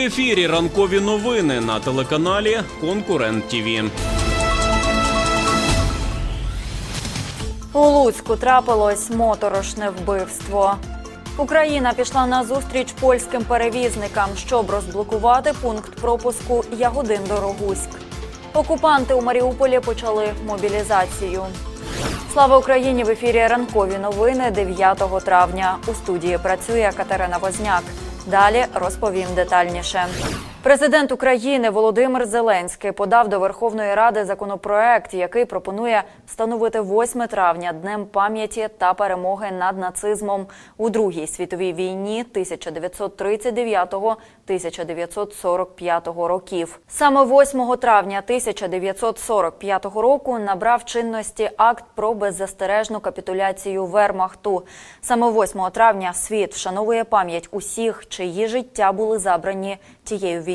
Ефірі ранкові новини на телеканалі Конкурент ТІВІ. У Луцьку трапилось моторошне вбивство. Україна пішла на зустріч польським перевізникам, щоб розблокувати пункт пропуску Ягодин Дорогуськ. Окупанти у Маріуполі почали мобілізацію. Слава Україні! В ефірі ранкові новини 9 травня. У студії працює Катерина Возняк. Далі розповім детальніше. Президент України Володимир Зеленський подав до Верховної Ради законопроект, який пропонує встановити 8 травня днем пам'яті та перемоги над нацизмом у Другій світовій війні 1939-1945 років. Саме 8 травня 1945 року набрав чинності акт про беззастережну капітуляцію Вермахту. Саме 8 травня світ вшановує пам'ять усіх, чиї життя були забрані тією війною.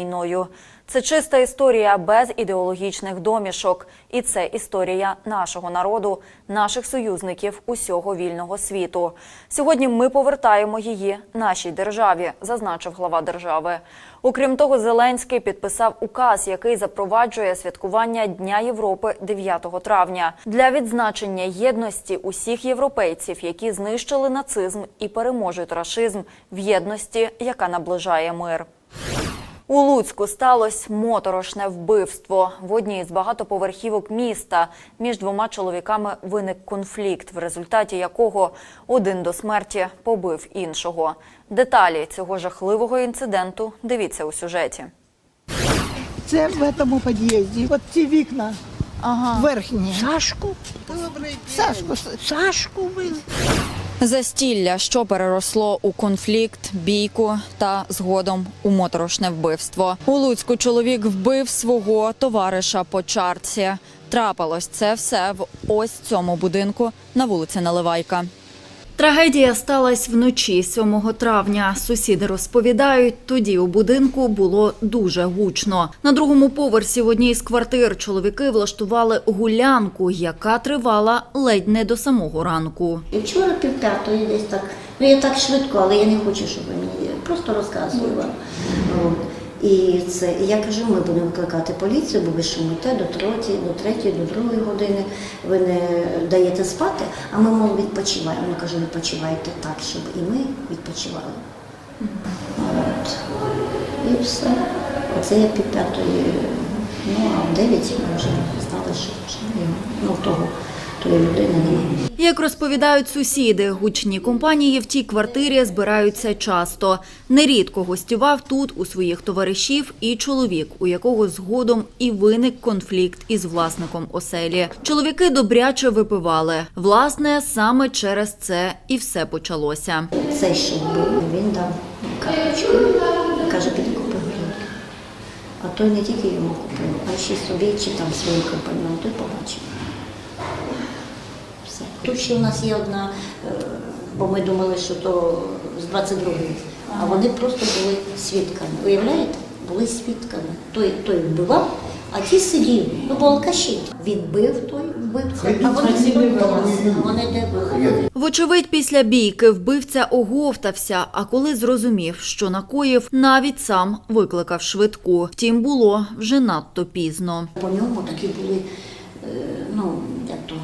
Це чиста історія без ідеологічних домішок, і це історія нашого народу, наших союзників усього вільного світу. Сьогодні ми повертаємо її нашій державі, зазначив глава держави. Окрім того, Зеленський підписав указ, який запроваджує святкування Дня Європи 9 травня для відзначення єдності усіх європейців, які знищили нацизм і переможуть рашизм в єдності, яка наближає мир. У Луцьку сталося моторошне вбивство. В одній з багатоповерхівок міста між двома чоловіками виник конфлікт, в результаті якого один до смерті побив іншого. Деталі цього жахливого інциденту дивіться у сюжеті. Це в цьому під'їзді. От ці вікна Ага. верхні. Сашку? Сашку, Сашку били. Застілля, що переросло у конфлікт, бійку та згодом у моторошне вбивство. У Луцьку чоловік вбив свого товариша по чарці. Трапилось це все в ось цьому будинку на вулиці Наливайка. Трагедія сталася вночі 7 травня. Сусіди розповідають, тоді у будинку було дуже гучно. На другому поверсі в одній з квартир чоловіки влаштували гулянку, яка тривала ледь не до самого ранку. І вчора пів п'ятої десь так. Ну я так швидко, але я не хочу, щоб ви мені просто розказую вам. От. І це і я кажу, ми будемо викликати поліцію, бо ви шумите до третьої, до третьої, до другої години. Ви не даєте спати, а ми мов відпочиваємо. Я кажу, відпочивайте так, щоб і ми відпочивали. От. І все. Оце я пів п'ятої, ну а в дев'ять ми вже знали, що ну того, тої людини немає. Як розповідають сусіди, гучні компанії в тій квартирі збираються часто. Нерідко гостював тут у своїх товаришів і чоловік, у якого згодом і виник конфлікт із власником оселі. Чоловіки добряче випивали. Власне, саме через це і все почалося. Цей, що був, він дав карточку. Каже, піди купи горілки. А той не тільки йому купив, а ще собі чи там своїм компаньоном, той побачив. Тут ще у нас є одна, е, бо ми думали, що то з 22-ї, а вони просто були свідками. Уявляєте? Були свідками. Той, той вбивав, а ті сиділи, ну, бо алкаші. Він бив той вбивця, а вони сиділи. Вони де були? Вочевидь, після бійки вбивця оговтався, а коли зрозумів, що накоїв, навіть сам викликав швидку. Втім, було вже надто пізно. По ньому такі були, е, ну, як то.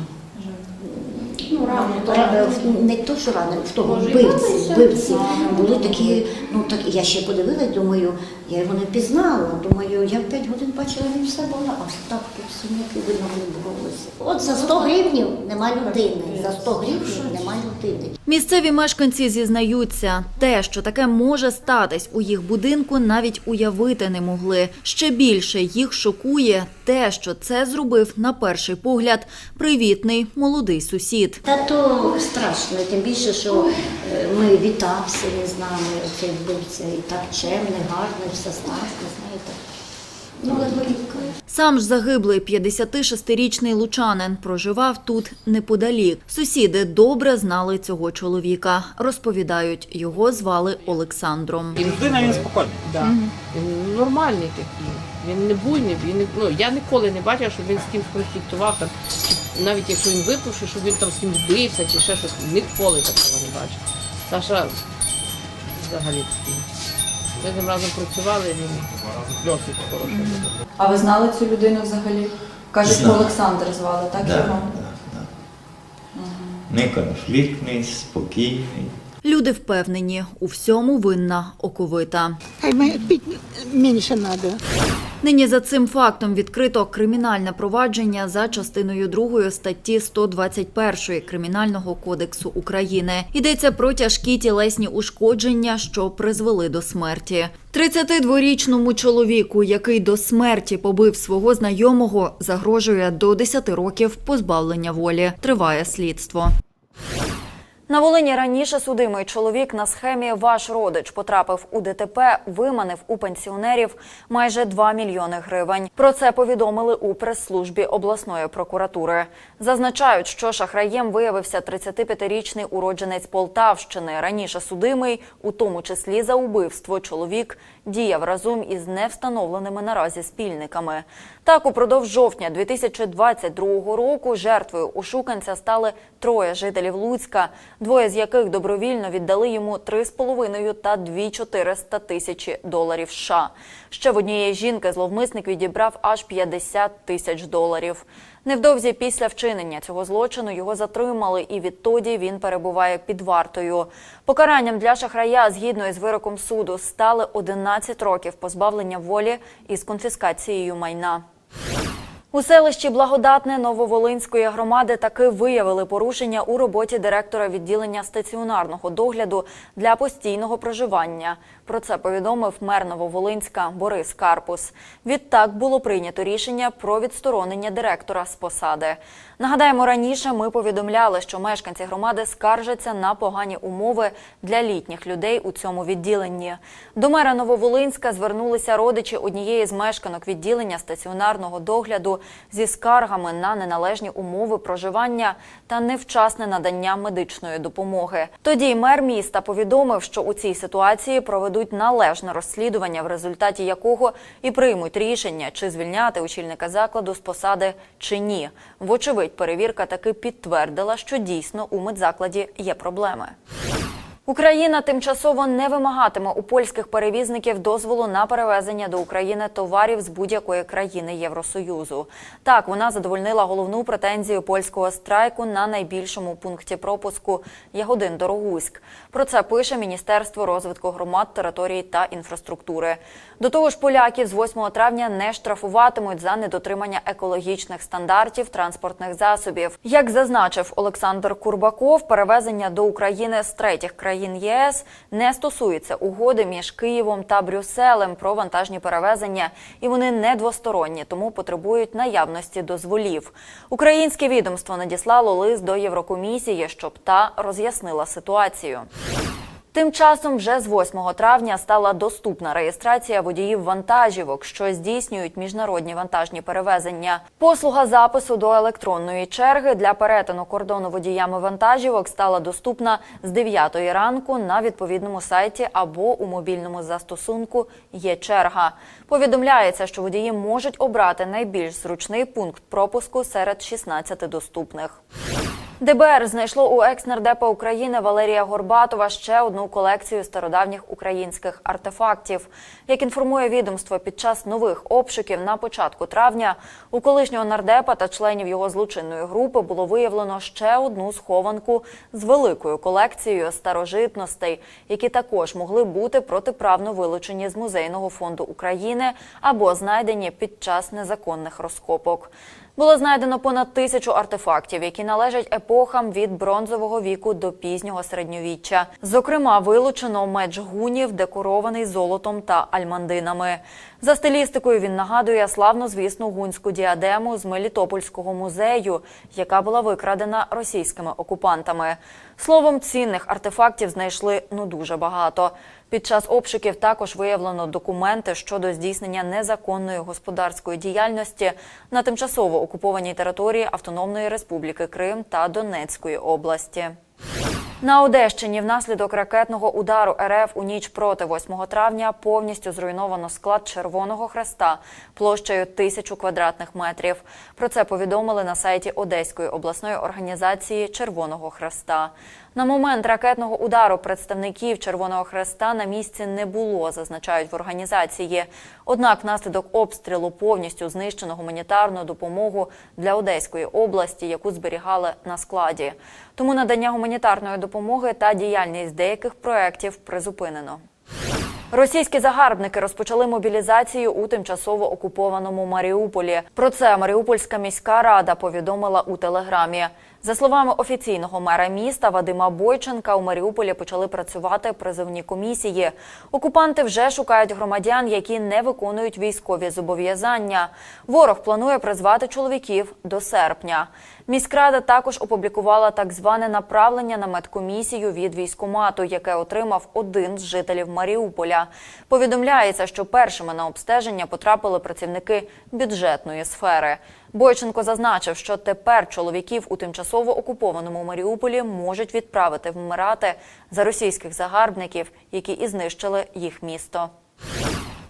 Ну, рани, не то, що рани, в того вбивці, вбивці були такі, ну так я ще подивилась, думаю, я його не пізнала. Думаю, я в 5 годин бачила, він все була, аж так тут синяки видно вони боролися. От за 100 гривнів нема людини, за 100 гривнів нема людини. Місцеві мешканці зізнаються, те, що таке може статись у їх будинку, навіть уявити не могли. Ще більше їх шокує те, що це зробив на перший погляд привітний молодий сусід. Та то страшно, тим більше, що е, ми вітався він з нами, цей вбивця, і так чемний, гарний, все знати, знаєте. Ну. Сам ж загиблий 56-річний лучанин проживав тут неподалік. Сусіди добре знали цього чоловіка. Розповідають, його звали Олександром. Людина він спокійний. Да. Він нормальний такий. Він не буйний, він не, ну, я ніколи не бачила, щоб він з кимось конфліктував, там, навіть якщо він випивши, щоб він там з кимось бився чи ще щось. Ніколи такого не бачив. Саша взагалі такий. Ми з ним разом працювали, він досить хороший. А ви знали цю людину взагалі? Кажуть, що Олександр звали, так Да, його? да, да. Не конфліктний, спокійний. Люди впевнені, у всьому винна оковита. Хай менше. Нині за цим фактом відкрито кримінальне провадження за частиною 2 статті 121 Кримінального кодексу України. Йдеться про тяжкі тілесні ушкодження, що призвели до смерті. 32-річному чоловіку, який до смерті побив свого знайомого, загрожує до 10 років позбавлення волі. Триває слідство. На Волині раніше судимий чоловік на схемі Ваш родич потрапив у ДТП, виманив у пенсіонерів майже 2 мільйони гривень. Про це повідомили у прес-службі обласної прокуратури. Зазначають, що шахраєм виявився 35-річний уродженець Полтавщини. Раніше судимий, у тому числі за убивство, чоловік діяв разом із невстановленими наразі спільниками. Так, упродовж жовтня 2022 року жертвою ошуканця стали троє жителів Луцька, двоє з яких добровільно віддали йому 3,5 та 2,400 тисячі доларів США. Ще в однієї жінки зловмисник відібрав аж 50 тисяч доларів. Невдовзі після вчинення цього злочину його затримали, і відтоді він перебуває під вартою. Покаранням для шахрая, згідно із вироком суду, стали 11 років позбавлення волі із конфіскацією майна. У селищі Благодатне Нововолинської громади таки виявили порушення у роботі директора відділення стаціонарного догляду для постійного проживання. Про це повідомив мер Нововолинська Борис Карпус. Відтак було прийнято рішення про відсторонення директора з посади. Нагадаємо, раніше ми повідомляли, що мешканці громади скаржаться на погані умови для літніх людей у цьому відділенні. До мера Нововолинська звернулися родичі однієї з мешканок відділення стаціонарного догляду зі скаргами на неналежні умови проживання та невчасне надання медичної допомоги. Тоді мер міста повідомив, що у цій ситуації проведуть належне розслідування, в результаті якого і приймуть рішення, чи звільняти очільника закладу з посади чи ні. Вочевидь, перевірка таки підтвердила, що дійсно у медзакладі є проблеми. Україна тимчасово не вимагатиме у польських перевізників дозволу на перевезення до України товарів з будь-якої країни Євросоюзу. Так, вона задовольнила головну претензію польського страйку на найбільшому пункті пропуску Ягодин Дорогуськ. Про це пише Міністерство розвитку громад, територій та інфраструктури. До того ж, поляків з 8 травня не штрафуватимуть за недотримання екологічних стандартів транспортних засобів. Як зазначив Олександр Курбаков, перевезення до України з третіх країн ЄС не стосується угоди між Києвом та Брюсселем про вантажні перевезення, і вони не двосторонні, тому потребують наявності дозволів. Українське відомство надіслало лист до Єврокомісії, щоб та роз'яснила ситуацію. Тим часом вже з 8 травня стала доступна реєстрація водіїв вантажівок, що здійснюють міжнародні вантажні перевезення. Послуга запису до електронної черги для перетину кордону водіями вантажівок стала доступна з 9 ранку на відповідному сайті або у мобільному застосунку є черга. Повідомляється, що водії можуть обрати найбільш зручний пункт пропуску серед 16 доступних. ДБР знайшло у екс-нардепа України Валерія Горбатова ще одну колекцію стародавніх українських артефактів. Як інформує відомство, під час нових обшуків на початку травня у колишнього нардепа та членів його злочинної групи було виявлено ще одну схованку з великою колекцією старожитностей, які також могли бути протиправно вилучені з музейного фонду України або знайдені під час незаконних розкопок. Було знайдено понад тисячу артефактів, які належать епохам від бронзового віку до пізнього середньовіччя. Зокрема, вилучено меч гунів, декорований золотом та альмандинами. За стилістикою він нагадує славнозвісну гунську діадему з Мелітопольського музею, яка була викрадена російськими окупантами. Словом, цінних артефактів знайшли ну дуже багато. Під час обшуків також виявлено документи щодо здійснення незаконної господарської діяльності на тимчасово окупованій території Автономної Республіки Крим та Донецької області. На Одещині внаслідок ракетного удару РФ у ніч проти 8 травня повністю зруйновано склад Червоного Хреста площею тисячу квадратних метрів. Про це повідомили на сайті Одеської обласної організації Червоного Хреста. На момент ракетного удару представників Червоного Хреста на місці не було, зазначають в організації. Однак, внаслідок обстрілу повністю знищено гуманітарну допомогу для Одеської області, яку зберігали на складі. Тому надання гуманітарної допомоги та діяльність деяких проєктів призупинено. Російські загарбники розпочали мобілізацію у тимчасово окупованому Маріуполі. Про це Маріупольська міська рада повідомила у телеграмі. За словами офіційного мера міста Вадима Бойченка, у Маріуполі почали працювати призовні комісії. Окупанти вже шукають громадян, які не виконують військові зобов'язання. Ворог планує призвати чоловіків до серпня. Міськрада також опублікувала так зване направлення на медкомісію від військомату, яке отримав один з жителів Маріуполя. Повідомляється, що першими на обстеження потрапили працівники бюджетної сфери. Бойченко зазначив, що тепер чоловіків у тимчасово окупованому Маріуполі можуть відправити вмирати за російських загарбників, які і знищили їх місто.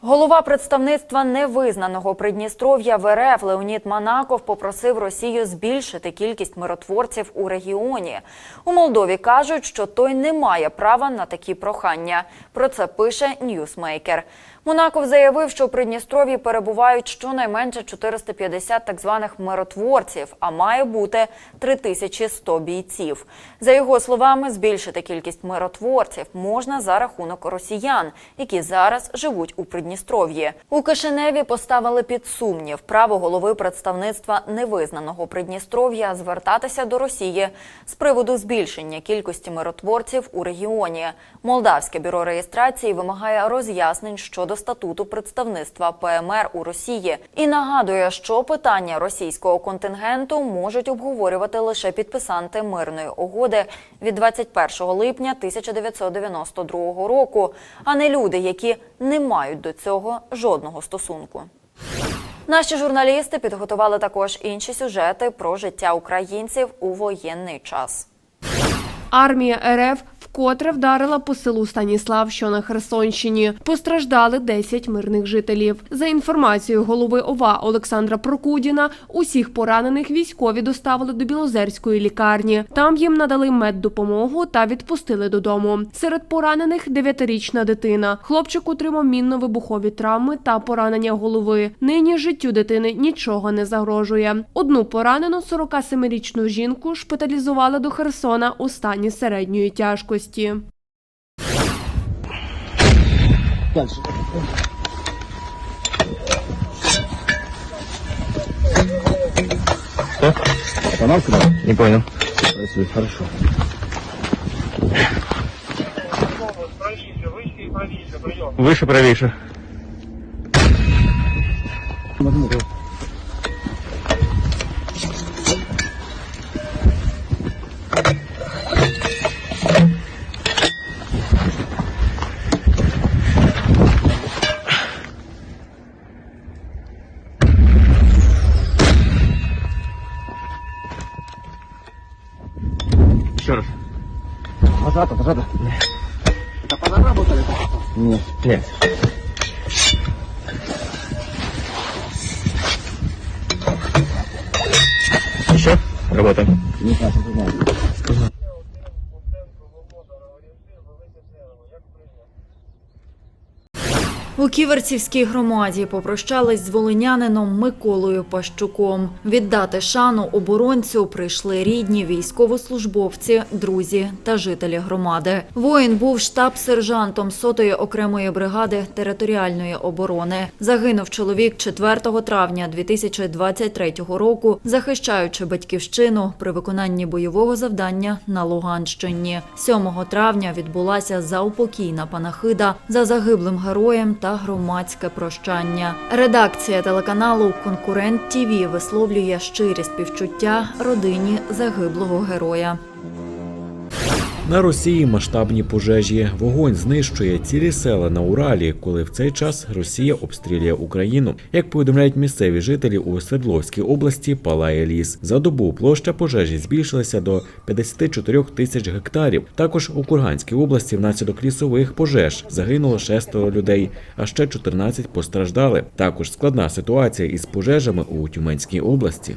Голова представництва невизнаного Придністров'я в РФ Леонід Манаков попросив Росію збільшити кількість миротворців у регіоні. У Молдові кажуть, що той не має права на такі прохання. Про це пише Ньюсмейкер. Монаков заявив, що в Придністров'ї перебувають щонайменше 450 так званих миротворців, а має бути 3100 бійців. За його словами, збільшити кількість миротворців можна за рахунок росіян, які зараз живуть у Придністров'ї. У Кишиневі поставили під сумнів право голови представництва невизнаного Придністров'я звертатися до Росії з приводу збільшення кількості миротворців у регіоні. Молдавське бюро реєстрації вимагає роз'яснень щодо статуту представництва ПМР у Росії і нагадує, що питання російського контингенту можуть обговорювати лише підписанти мирної угоди від 21 липня 1992 року, а не люди, які не мають до цього жодного стосунку. Наші журналісти підготували також інші сюжети про життя українців у воєнний час. Армія РФ вкотре вдарила по селу Станіслав, що на Херсонщині. Постраждали 10 мирних жителів. За інформацією голови ОВА Олександра Прокудіна, усіх поранених військові доставили до Білозерської лікарні. Там їм надали меддопомогу та відпустили додому. Серед поранених дев'ятирічна дитина. Хлопчик отримав мінно-вибухові травми та поранення голови. Нині життю дитини нічого не загрожує. Одну поранену 47-річну жінку шпиталізували до Херсона у стані середньої тяжкості. области. Дальше. Что? Канал куда? Не понял. Спасибо, хорошо. Выше, правейше. Выше, правейше. Ківерцівській громаді попрощались з волинянином Миколою Пащуком. Віддати шану оборонцю прийшли рідні військовослужбовці, друзі та жителі громади. Воїн був штаб-сержантом сотої окремої бригади територіальної оборони. Загинув чоловік 4 травня 2023 року, захищаючи батьківщину при виконанні бойового завдання на Луганщині. 7 травня відбулася заупокійна панахида за загиблим героєм та громадське прощання. Редакція телеканалу Конкурент ТІВІ висловлює щирі співчуття родині загиблого героя. На Росії масштабні пожежі. Вогонь знищує цілі села на Уралі, коли в цей час Росія обстрілює Україну. Як повідомляють місцеві жителі у Свердловській області, палає ліс. За добу площа пожежі збільшилася до 54 тисяч гектарів. Також у Курганській області внаслідок лісових пожеж загинуло шестеро людей, а ще 14 постраждали. Також складна ситуація із пожежами у Тюменській області.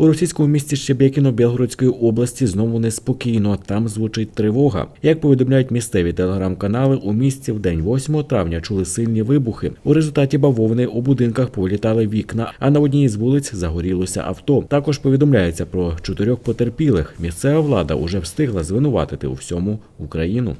У російському місті Щебекіно Білгородської області знову неспокійно. Там звучить тривога. Як повідомляють місцеві телеграм-канали, у місті в день 8 травня чули сильні вибухи. У результаті бавовни у будинках повилітали вікна, а на одній з вулиць загорілося авто. Також повідомляється про чотирьох потерпілих. Місцева влада уже встигла звинуватити у всьому Україну.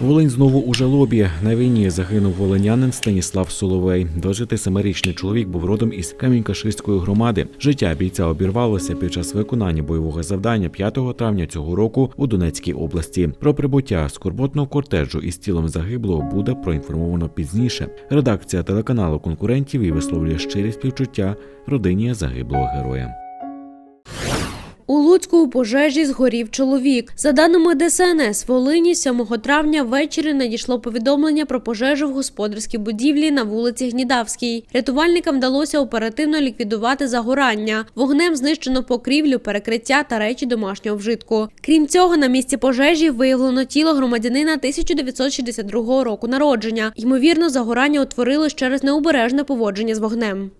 Волинь знову у жалобі. На війні загинув волинянин Станіслав Соловей. 27-річний чоловік був родом із Камінь-Каширської громади. Життя бійця обірвалося під час виконання бойового завдання 5 травня цього року у Донецькій області. Про прибуття скорботного кортежу із тілом загиблого буде проінформовано пізніше. Редакція телеканалу конкурентів і висловлює щирі співчуття родині загиблого героя. У Луцьку у пожежі згорів чоловік. За даними ДСНС, Волині 7 травня ввечері надійшло повідомлення про пожежу в господарській будівлі на вулиці Гнідавській. Рятувальникам вдалося оперативно ліквідувати загорання. Вогнем знищено покрівлю, перекриття та речі домашнього вжитку. Крім цього, на місці пожежі виявлено тіло громадянина 1962 року народження. Ймовірно, загорання утворилось через необережне поводження з вогнем.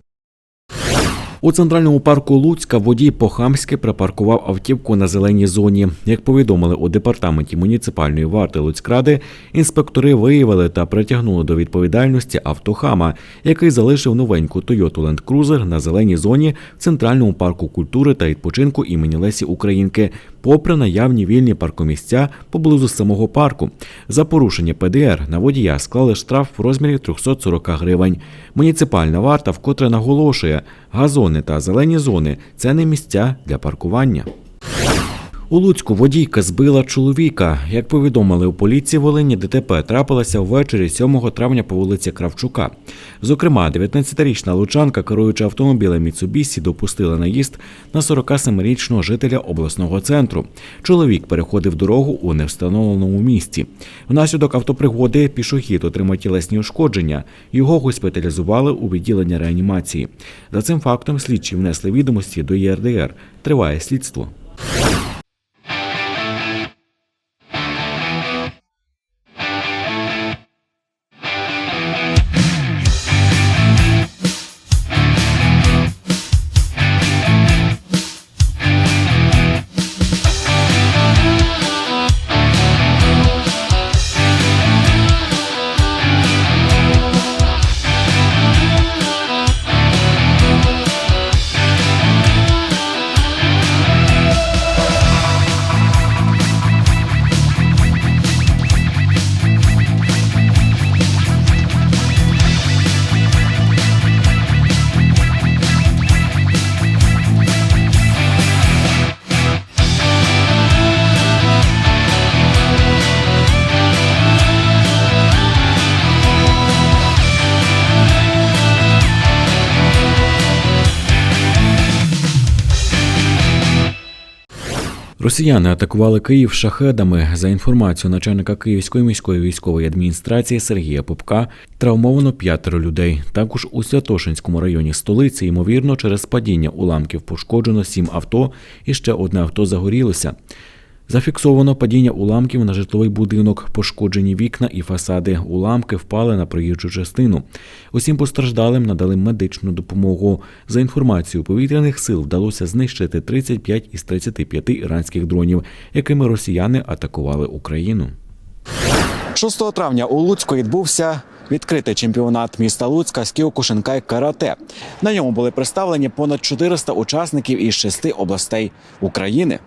У центральному парку Луцька водій по-хамськи припаркував автівку на зеленій зоні. Як повідомили у департаменті муніципальної варти Луцькради, інспектори виявили та притягнули до відповідальності автохама, який залишив новеньку Toyota Land Cruiser на зеленій зоні в центральному парку культури та відпочинку імені Лесі Українки, попри наявні вільні паркомісця поблизу самого парку. За порушення ПДР на водія склали штраф в розмірі 340 гривень. Муніципальна варта вкотре наголошує, газони та зелені зони це не місця для паркування. У Луцьку водійка збила чоловіка. Як повідомили у поліції Волині, ДТП трапилося ввечері 7 травня по вулиці Кравчука. Зокрема, 19-річна лучанка, керуючи автомобілем Міцубісі, допустила наїзд на 47-річного жителя обласного центру. Чоловік переходив дорогу у невстановленому місці. Внаслідок автопригоди пішохід отримав тілесні ушкодження. Його госпіталізували у відділення реанімації. За цим фактом слідчі внесли відомості до ЄРДР. Триває слідство. Росіяни атакували Київ шахедами. За інформацією начальника Київської міської військової адміністрації Сергія Попка, травмовано п'ятеро людей. Також у Святошинському районі столиці, ймовірно, через падіння уламків пошкоджено сім авто і ще одне авто загорілося. Зафіксовано падіння уламків на житловий будинок, пошкоджені вікна і фасади. Уламки впали на проїжджу частину. Усім постраждалим надали медичну допомогу. За інформацією повітряних сил вдалося знищити 35 із 35 іранських дронів, якими росіяни атакували Україну. 6 травня у Луцьку відбувся відкритий чемпіонат міста Луцька з кіокушинкай карате. На ньому були представлені понад 400 учасників із шести областей України.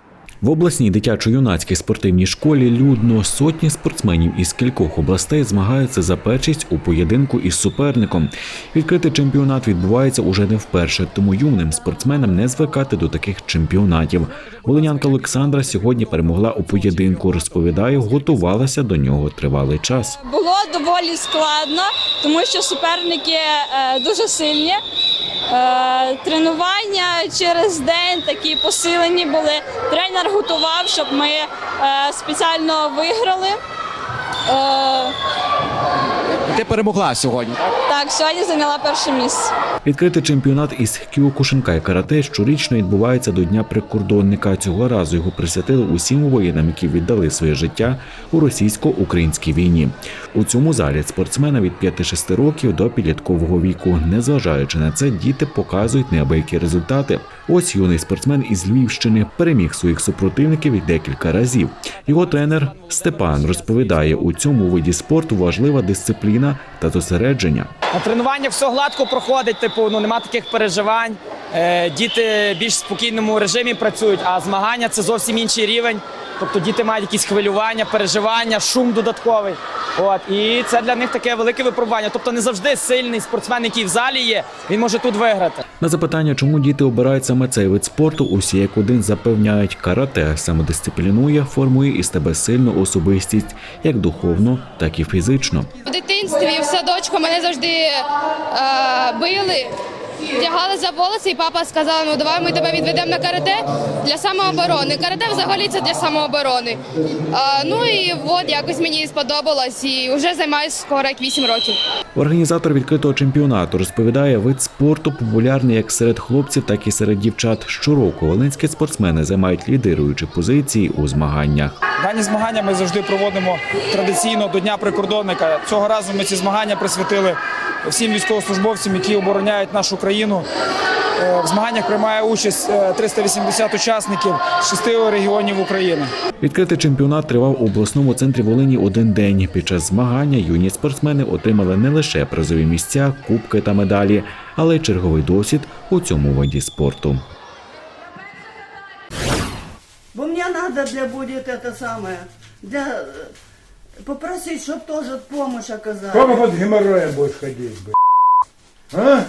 В обласній дитячо-юнацькій спортивній школі людно сотні спортсменів із кількох областей змагаються за першість у поєдинку із суперником. Відкритий чемпіонат відбувається уже не вперше, тому юним спортсменам не звикати до таких чемпіонатів. Волинянка Олександра сьогодні перемогла у поєдинку. Розповідає, готувалася до нього тривалий час. Було доволі складно, тому що суперники е, дуже сильні. Е, Тренування через день такі посилені були. Тренер готував, щоб ми е, спеціально виграли. Ти перемогла сьогодні. Так, сьогодні зайняла перше місце. Відкритий чемпіонат із кіокушинкай карате щорічно відбувається до Дня прикордонника. Цього разу його присвятили усім воїнам, які віддали своє життя у російсько-українській війні. У цьому залі спортсмена від 5-6 років до підліткового віку. Незважаючи на це, діти показують неабиякі результати. Ось юний спортсмен із Львівщини переміг своїх супротивників декілька разів. Його тренер Степан розповідає, у цьому виді спорту важлива дисципліна та зосередження. На тренуваннях все гладко проходить, типу, ну нема таких переживань. Е, діти більш в спокійному режимі працюють, а змагання це зовсім інший рівень. Тобто діти мають якісь хвилювання, переживання, шум додатковий. От і це для них таке велике випробування. Тобто не завжди сильний спортсмен, який в залі є, він може тут виграти. На запитання, чому діти обирають саме цей вид спорту, усі як один запевняють, карате самодисциплінує, формує із тебе сильну особистість, як духовно, так і фізично. В дитинстві в садочку мене завжди е, били, тягали за волоси, і папа сказав, ну давай ми тебе відведемо на карате для самооборони. Карате взагалі це для самооборони. Е, ну і от якось мені сподобалось і вже займаюся скоро як 8 років. Організатор відкритого чемпіонату розповідає, вид спорту популярний як серед хлопців, так і серед дівчат. Щороку волинські спортсмени займають лідируючі позиції у змаганнях. Дані змагання ми завжди проводимо традиційно до Дня прикордонника. Цього разу ми ці змагання присвятили всім військовослужбовцям, які обороняють нашу країну. Е, В змаганнях приймає участь е, 380 учасників з шести регіонів України. Відкритий чемпіонат тривав у обласному центрі Волині один день. Під час змагання юні спортсмени отримали не лише призові місця, кубки та медалі, але й черговий досвід у цьому виді спорту. Бо мне надо для будет это самое, для э, попросить, чтобы тоже помощь оказали. Сколько под геморроем будешь ходить, блядь? А?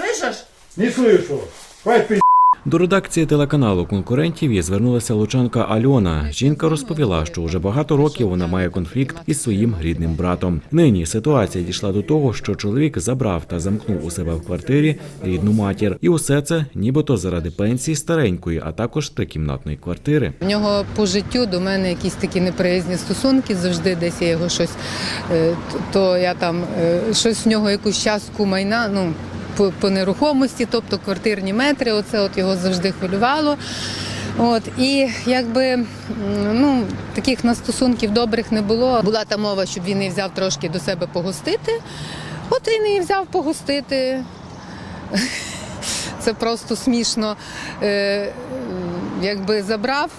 Слышишь? Не слышу. Хватит пи***. До редакції телеканалу конкурентів є звернулася лучанка Альона. Жінка розповіла, що вже багато років вона має конфлікт із своїм рідним братом. Нині ситуація дійшла до того, що чоловік забрав та замкнув у себе в квартирі рідну матір, і усе це нібито заради пенсії старенької, а також трикімнатної квартири. В нього по життю до мене якісь такі неприязні стосунки. Завжди десь я його щось, е, то я там е, щось в нього якусь частку майна. Ну по, по нерухомості, тобто квартирні метри. Оце от його завжди хвилювало. От і якби ну таких на стосунків добрих не було. Була та мова, щоб він її взяв трошки до себе погостити. От він її взяв погостити. Це просто смішно. Е, якби забрав.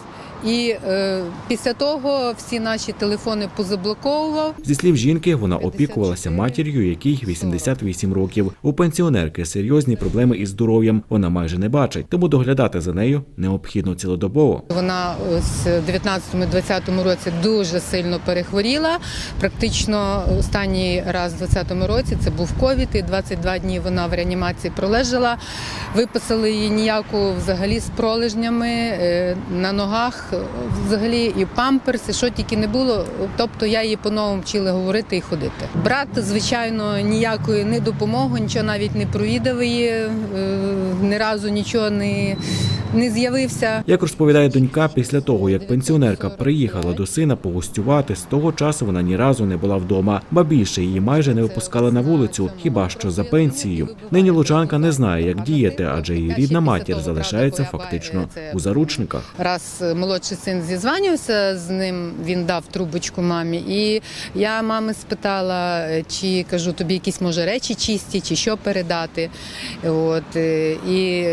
І е, після того всі наші телефони позаблоковував. Зі слів жінки, вона опікувалася матір'ю, якій 88 років. У пенсіонерки серйозні проблеми із здоров'ям. Вона майже не бачить, тому доглядати за нею необхідно цілодобово. Вона ось в 19-20 році дуже сильно перехворіла. Практично останній раз в 20-му році це був ковід, і 22 дні вона в реанімації пролежала. Виписали її ніяку взагалі з пролежнями е, на ногах, взагалі і памперси, що тільки не було. Тобто я її по-новому вчила говорити і ходити. Брат, звичайно, ніякої не допомоги, нічого навіть не провідав її, е, ні разу нічого не, не з'явився. Як розповідає донька, після того як пенсіонерка приїхала до сина погостювати, з того часу вона ні разу не була вдома, ба більше її майже не випускали на вулицю, хіба що за пенсією. Нині лучанка не знає, як діяти, адже її рідна матір залишається фактично у заручниках. Раз е, молодший син зізванювався з ним, він дав трубочку мамі. І я мами спитала, е, чи кажу, тобі якісь може речі чисті, чи що передати. От е, і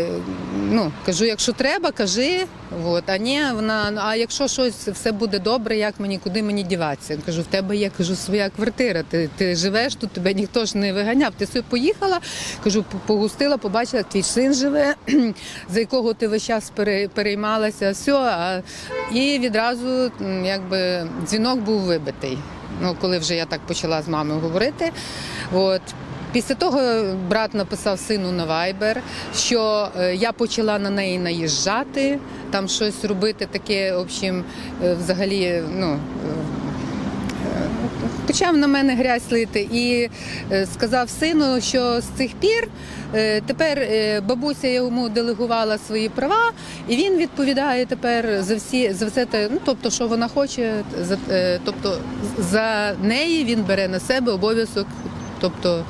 ну кажу, якщо якщо треба, кажи. От, а ні, вона, «Ну, а якщо щось все буде добре, як мені, куди мені діватися? Я кажу, в тебе є кажу, своя квартира. Ти, ти живеш тут, тебе ніхто ж не виганяв. Ти собі поїхала, кажу, погустила, побачила, твій син живе, за якого ти весь час переймалася. Все, а, і відразу якби дзвінок був вибитий. Ну, коли вже я так почала з мамою говорити. От. Після того брат написав сину на Viber, що е, я почала на неї наїжджати, там щось робити таке, в общем, е, взагалі, ну. е, Почав на мене грязь лити і сказав сину, що з цих пір тепер бабуся йому делегувала свої права, і він відповідає тепер за всі за все те, ну тобто, що вона хоче, за тобто за неї він бере на себе обов'язок. Тобто,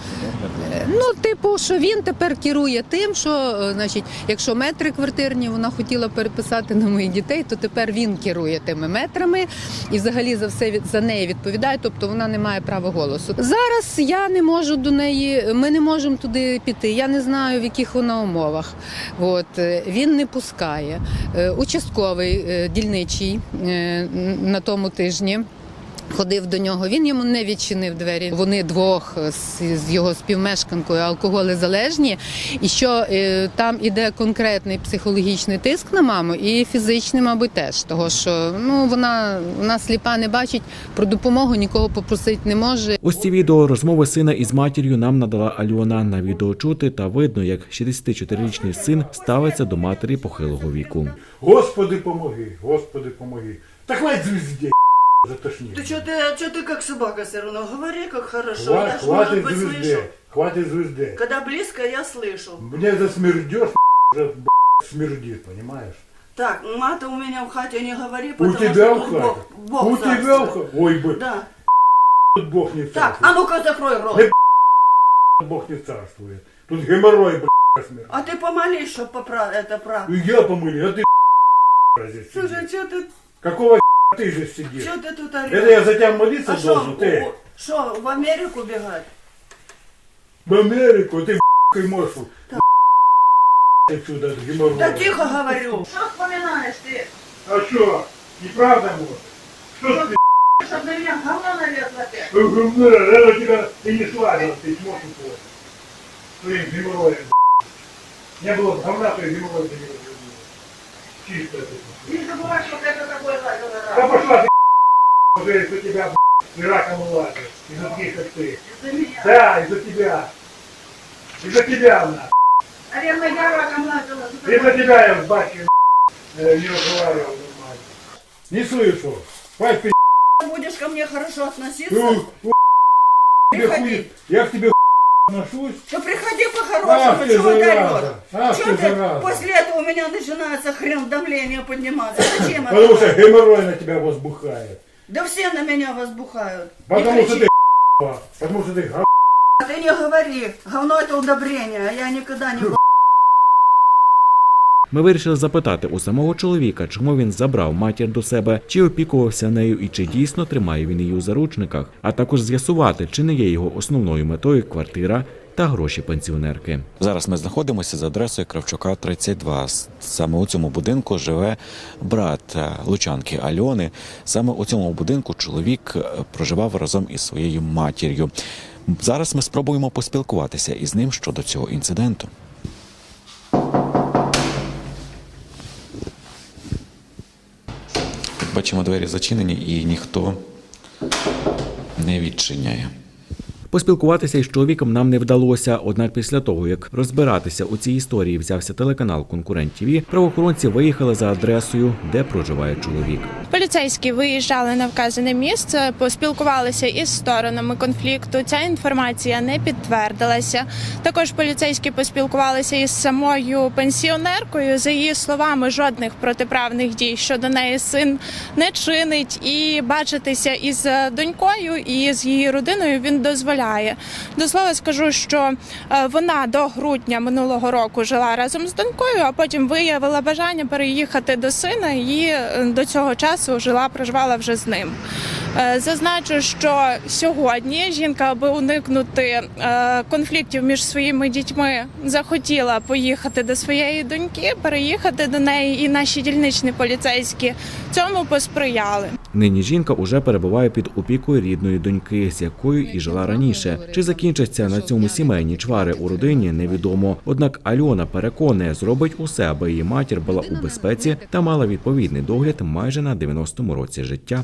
е, ну, типу, що він тепер керує тим, що, е, значить, якщо метри квартирні вона хотіла переписати на моїх дітей, то тепер він керує тими метрами і взагалі за все за неї відповідає, тобто вона не має права голосу. Зараз я не можу до неї, ми не можемо туди піти. Я не знаю, в яких вона умовах. От, е, він не пускає. Участковий дільничий на тому тижні. Ходив до нього, він йому не відчинив двері. Вони двох з, його співмешканкою алкоголезалежні, і що е, там іде конкретний психологічний тиск на маму, і фізичний, мабуть, теж. Того що ну вона, вона сліпа не бачить, про допомогу нікого попросити не може. Ось ці відео розмови сина із матір'ю нам надала Альона. На відео чути та видно, як 64-річний син ставиться до матері похилого віку. Господи, помоги, Господи, помоги. Так хватит звезде, затошни. Ты что ты, что ты как собака все равно? Говори как хорошо, Хва- я ж, может хватит быть, слышу. звезде, хватит звезде. Когда близко, я слышу. Мне засмердешь, уже смердит, понимаешь? Так, мата у меня в хате не говори, У потому тебя что в хате? Бог, Бог У тебя в царствует. хате? Ой, бы, Да. тут Бог не Так, царствует. а ну-ка закрой рот. Бог не царствует. Тут геморрой, б***ь, смерть. А ты помолись, чтобы попра... это правда. И я помыли, а ты здесь Слушай, сидишь. что ты, Какого ты здесь сидишь? что ты тут орешь? Это я за тебя молиться а должен, ты? Что, в Америку бегать? В Америку, ты б***ь, можешь Да. б***ь, отсюда, от геморроя. Да тихо говорю. Что вспоминаешь ты? А что, неправда может? Что ты, Чтобы на меня говно налезло ты. б***ь, это тебя ты не славил, ты сможешь упасть. Своим геморроем, б***ь. Не было бы говна, то и геморрой бы не было. Чисто это. Не забывай, что это такое радио. Да пошла ты, уже из-за тебя, и раком лазит. Из-за таких, как ты. Из-за меня. Да, из-за тебя. Из-за тебя, на. Наверное, я раком лазила. Из-за тебя я с батькой э, не разговаривал нормально. Не слышу. Хватит ты, Будешь ко мне хорошо относиться? ну, тебе хуй, я к тебе отношусь. Да приходи по-хорошему, чего орешь? Чё ты, зараза! После этого у меня начинается хрен давление подниматься. Зачем это? Потому что геморрой на тебя возбухает. Да все на меня возбухают. Потому что ты потому что ты А Ты не говори. Говно это удобрение, а я никогда не Ми вирішили запитати у самого чоловіка, чому він забрав матір до себе, чи опікувався нею і чи дійсно тримає він її у заручниках, а також з'ясувати, чи не є його основною метою квартира та гроші пенсіонерки. Зараз ми знаходимося за адресою Кравчука 32. С- Саме у цьому будинку живе брат е, лучанки Альони. Саме у цьому будинку чоловік е, проживав разом із своєю матір'ю. Зараз ми спробуємо поспілкуватися із ним щодо цього інциденту. Бачимо, двері зачинені і ніхто не відчиняє. Поспілкуватися із чоловіком нам не вдалося. Однак, після того як розбиратися у цій історії взявся телеканал Конкурент ТВ, правоохоронці виїхали за адресою, де проживає чоловік. Поліцейські виїжджали на вказане місце, поспілкувалися із сторонами конфлікту. Ця інформація не підтвердилася. Також поліцейські поспілкувалися із самою пенсіонеркою. За її словами, жодних протиправних дій щодо неї син не чинить, і бачитися із донькою і з її родиною він дозволяє. До слова скажу, що е, вона до грудня минулого року жила разом з донькою, а потім виявила бажання переїхати до сина і е, до цього часу жила, проживала вже з ним. Е, Зазначу, що сьогодні жінка, аби уникнути е, конфліктів між своїми дітьми, захотіла поїхати до своєї доньки, переїхати до неї, і наші дільничні поліцейські цьому посприяли. Нині жінка уже перебуває під опікою рідної доньки, з якою і жила раніше. Чи закінчаться на цьому сімейні чвари у родині, невідомо. Однак Альона переконує, зробить усе, аби її матір була у безпеці та мала відповідний догляд майже на 90-му році життя.